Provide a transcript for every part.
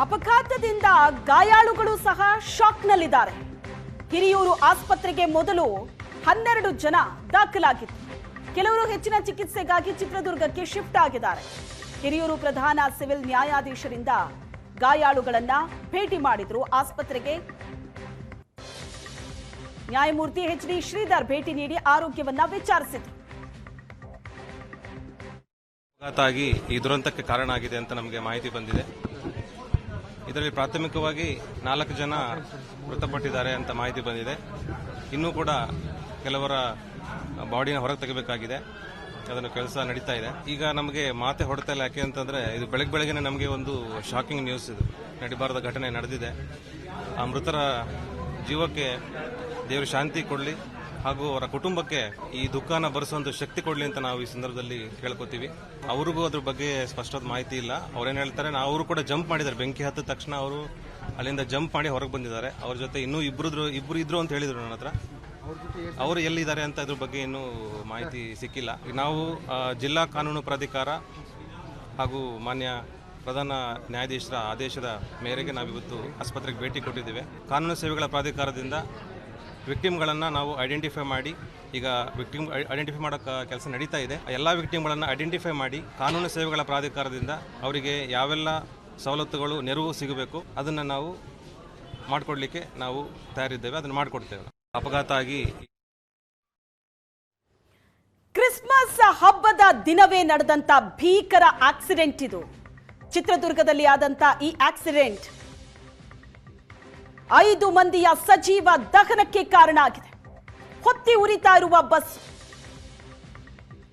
ಅಪಘಾತದಿಂದ ಗಾಯಾಳುಗಳು ಸಹ ಶಾಕ್ನಲ್ಲಿದ್ದಾರೆ. ಹಿರಿಯೂರು ಆಸ್ಪತ್ರೆಗೆ ಮೊದಲು ಹನ್ನೆರಡು ಜನ ದಾಖಲಾಗಿತ್ತು. ಕೆಲವರು ಹೆಚ್ಚಿನ ಚಿಕಿತ್ಸೆಗಾಗಿ ಚಿತ್ರದುರ್ಗಕ್ಕೆ ಶಿಫ್ಟ್ ಆಗಿದ್ದಾರೆ. ಹಿರಿಯೂರು ಪ್ರಧಾನ ಸಿವಿಲ್ ನ್ಯಾಯಾಧೀಶರಿಂದ ಗಾಯಾಳುಗಳನ್ನ ಭೇಟಿ ಮಾಡಿದ್ರು ಆಸ್ಪತ್ರೆಗೆ. ನ್ಯಾಯಮೂರ್ತಿ ಎಚ್ ಡಿ ಶ್ರೀಧರ್ ಭೇಟಿ ನೀಡಿ ಆರೋಗ್ಯವನ್ನ ವಿಚಾರಿಸಿದ್ರು. ಅಪಘಾತ ಈ ದುರಂತಕ್ಕೆ ಕಾರಣ ಆಗಿದೆ ಅಂತ ನಮಗೆ ಮಾಹಿತಿ ಬಂದಿದೆ. ಇದರಲ್ಲಿ ಪ್ರಾಥಮಿಕವಾಗಿ ನಾಲ್ಕು ಜನ ಮೃತಪಟ್ಟಿದ್ದಾರೆ ಅಂತ ಮಾಹಿತಿ ಬಂದಿದೆ. ಇನ್ನೂ ಕೂಡ ಕೆಲವರ ಬಾಡಿನ ಹೊರಗೆ ತೆಗಬೇಕಾಗಿದೆ. ಅದನ್ನು ಕೆಲಸ ನಡೀತಾ ಇದೆ. ಈಗ ನಮಗೆ ಮಾತೆ ಹೊಡ್ತಾ ಇಲ್ಲ. ಯಾಕೆ ಅಂತಂದ್ರೆ ಇದು ಬೆಳಗ್ಗೆ ಬೆಳಗ್ಗೆ ನಮಗೆ ಒಂದು ಶಾಕಿಂಗ್ ನ್ಯೂಸ್ ಇದು. ನಡಿಬಾರದ ಘಟನೆ ನಡೆದಿದೆ. ಆ ಮೃತರ ಜೀವಕ್ಕೆ ದೇವರು ಶಾಂತಿ ಕೊಡಲಿ. ಹಾಗೂ ಅವರ ಕುಟುಂಬಕ್ಕೆ ಈ ದುಃಖನ ಭರಿಸುವಂತ ಶಕ್ತಿ ಕೊಡಲಿ ಅಂತ ನಾವು ಈ ಸಂದರ್ಭದಲ್ಲಿ ಕೇಳ್ಕೊತೀವಿ. ಅವ್ರಿಗೂ ಅದ್ರ ಬಗ್ಗೆ ಸ್ಪಷ್ಟವಾದ ಮಾಹಿತಿ ಇಲ್ಲ. ಅವ್ರೇನ್ ಹೇಳ್ತಾರೆ ಅವರು ಕೂಡ ಜಂಪ್ ಮಾಡಿದ್ದಾರೆ. ಬೆಂಕಿ ಹತ್ತಿದ ತಕ್ಷಣ ಅವರು ಅಲ್ಲಿಂದ ಜಂಪ್ ಮಾಡಿ ಹೊರಗೆ ಬಂದಿದ್ದಾರೆ. ಅವ್ರ ಜೊತೆ ಇನ್ನೂ ಇಬ್ರು ಇಬ್ರು ಇದ್ರು ಅಂತ ಹೇಳಿದ್ರು ನನ್ನ ಹತ್ರ. ಅವರು ಎಲ್ಲಿದ್ದಾರೆ ಅಂತ ಅದ್ರ ಬಗ್ಗೆ ಇನ್ನೂ ಮಾಹಿತಿ ಸಿಕ್ಕಿಲ್ಲ. ನಾವು ಜಿಲ್ಲಾ ಕಾನೂನು ಪ್ರಾಧಿಕಾರ ಹಾಗೂ ಮಾನ್ಯ ಪ್ರಧಾನ ನ್ಯಾಯಾಧೀಶರ ಆದೇಶದ ಮೇರೆಗೆ ನಾವಿವತ್ತು ಆಸ್ಪತ್ರೆಗೆ ಭೇಟಿ ಕೊಟ್ಟಿದ್ದೇವೆ. ಕಾನೂನು ಸೇವೆಗಳ ಪ್ರಾಧಿಕಾರದಿಂದ ವಿಕ್ಟಿಮ್ಗಳನ್ನು ನಾವು ಐಡೆಂಟಿಫೈ ಮಾಡಿ, ಈಗ ವಿಕ್ಟಿಮ್ ಐಡೆಂಟಿಫೈ ಮಾಡೋ ಕೆಲಸ ನಡೀತಾ ಇದೆ. ಎಲ್ಲ ವಿಕ್ಟಿಮ್ಗಳನ್ನು ಐಡೆಂಟಿಫೈ ಮಾಡಿ, ಕಾನೂನು ಸೇವೆಗಳ ಪ್ರಾಧಿಕಾರದಿಂದ ಅವರಿಗೆ ಯಾವೆಲ್ಲ ಸವಲತ್ತುಗಳು, ನೆರವು ಸಿಗಬೇಕು, ಅದನ್ನು ನಾವು ಮಾಡಿಕೊಡ್ಲಿಕ್ಕೆ ನಾವು ತಯಾರಿದ್ದೇವೆ, ಅದನ್ನು ಮಾಡಿಕೊಡ್ತೇವೆ. ಅಪಘಾತ ಆಗಿ ಕ್ರಿಸ್ಮಸ್ ಹಬ್ಬದ ದಿನವೇ ನಡೆದಂತ ಭೀಕರ ಆಕ್ಸಿಡೆಂಟ್ ಇದು. ಚಿತ್ರದುರ್ಗದಲ್ಲಿ ಆದಂತ ಈ ಆಕ್ಸಿಡೆಂಟ್ ಐದು ಮಂದಿಯ ಸಜೀವ ದಹನಕ್ಕೆ ಕಾರಣ ಆಗಿದೆ. ಹೊತ್ತಿ ಉರಿತಾ ಇರುವ ಬಸ್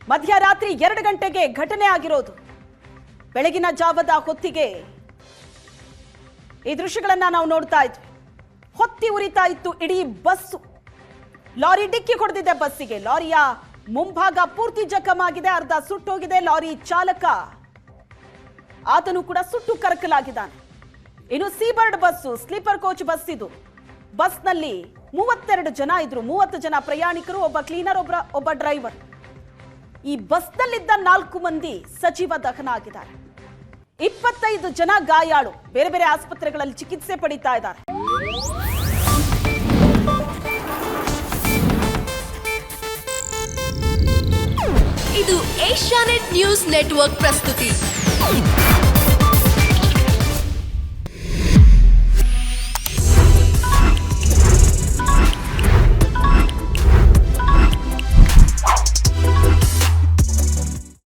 ಮಧ್ಯರಾತ್ರಿ ಎರಡು ಗಂಟೆಗೆ ಘಟನೆ ಆಗಿರೋದು. ಬೆಳಗಿನ ಜಾವದ ಹೊತ್ತಿಗೆ ಈ ದೃಶ್ಯಗಳನ್ನ ನಾವು ನೋಡ್ತಾ ಇದ್ವಿ. ಹೊತ್ತಿ ಉರಿತಾ ಇತ್ತು, ಇಡೀ ಬಸ್ಸು. ಲಾರಿ ಡಿಕ್ಕಿ ಹೊಡೆದಿದೆ ಬಸ್ಸಿಗೆ. ಲಾರಿಯ ಮುಂಭಾಗ ಪೂರ್ತಿ ಜಖಮಾಗಿದೆ, ಅರ್ಧ ಸುಟ್ಟೋಗಿದೆ. ಲಾರಿ ಚಾಲಕ ಆತನು ಕೂಡ ಸುಟ್ಟು ಕರಕಲಾಗಿದ್ದಾನೆ. ಇನ್ನು Seabird bus, sleeper coach bus ಇದು. ಬಸ್ನಲ್ಲಿ ಮೂವತ್ತೆರಡು ಜನ ಇದ್ರು. ಮೂವತ್ತು ಜನ ಪ್ರಯಾಣಿಕರು, ಒಬ್ಬ ಕ್ಲೀನರ್ ಒಬ್ಬ ಒಬ್ಬ ಡ್ರೈವರ್. ಈ ಬಸ್ನಲ್ಲಿದ್ದ ನಾಲ್ಕು ಮಂದಿ ಸಜೀವ ದಹನ ಆಗಿದ್ದಾರೆ ಇಪ್ಪತ್ತೈದು ಜನ ಗಾಯಾಳು. ಬೇರೆ ಬೇರೆ ಆಸ್ಪತ್ರೆಗಳಲ್ಲಿ ಚಿಕಿತ್ಸೆ ಪಡಿತಾ ಇದ್ದಾರೆ. ಇದು ಏಷ್ಯಾನೆಟ್ ನ್ಯೂಸ್ ನೆಟ್ವರ್ಕ್ ಪ್ರಸ್ತುತಿ.